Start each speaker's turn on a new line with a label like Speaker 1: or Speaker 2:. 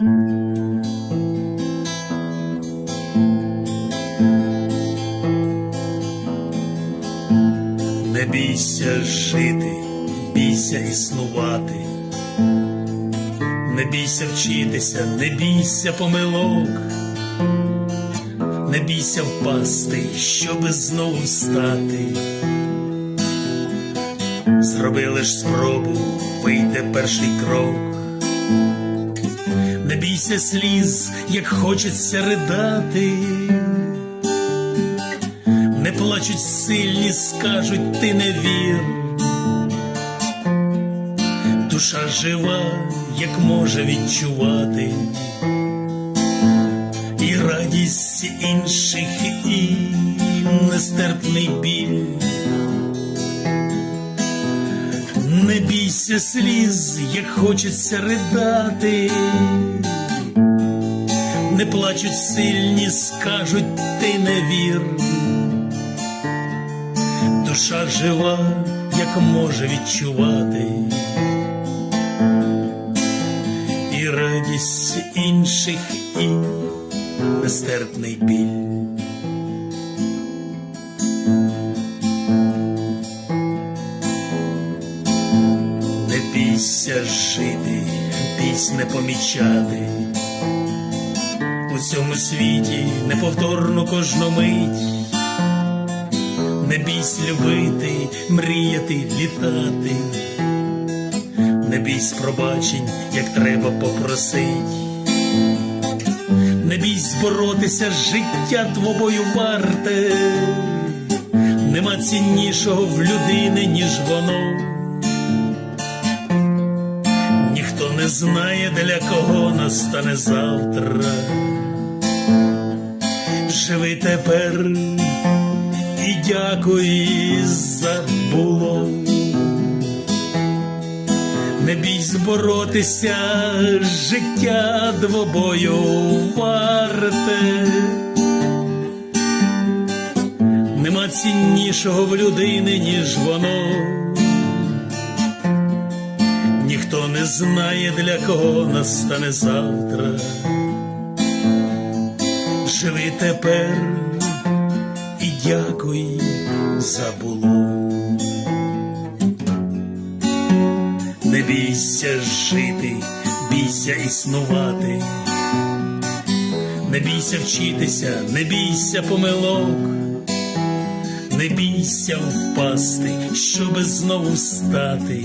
Speaker 1: Не бійся жити, бійся існувати, не бійся вчитися, не бійся помилок, не бійся впасти, щоби знову встати. Зроби лиш спробу, вийде перший крок. Не бійся сліз, як хочеться ридати. Не плачуть сильні, скажуть, ти не вір. Душа жива, як може відчувати, і радість інших, і нестерпний біль. Не бійся сліз, як хочеться ридати. Плачуть сильні, скажуть, ти не вір. Душа жива, як може відчувати, і радість інших, і нестерпний біль. Не бійся жити, бійсь не помічати. У цьому світі неповторну кожну мить. Не бійсь любити, мріяти, літати, не бійсь пробачень, як треба попросить, не бійсь боротися, життя твобою варте, нема ціннішого в людини, ніж воно. Ніхто не знає, для кого настане завтра. Живи тепер і дякуй за було. Не бійсь боротися, життя двобою варте. Нема ціннішого в людини, ніж воно. Ніхто не знає, для кого настане завтра. Живи тепер і дякуй за було. Не бійся жити, бійся існувати, не бійся вчитися, не бійся помилок, не бійся впасти, щоби знову встати.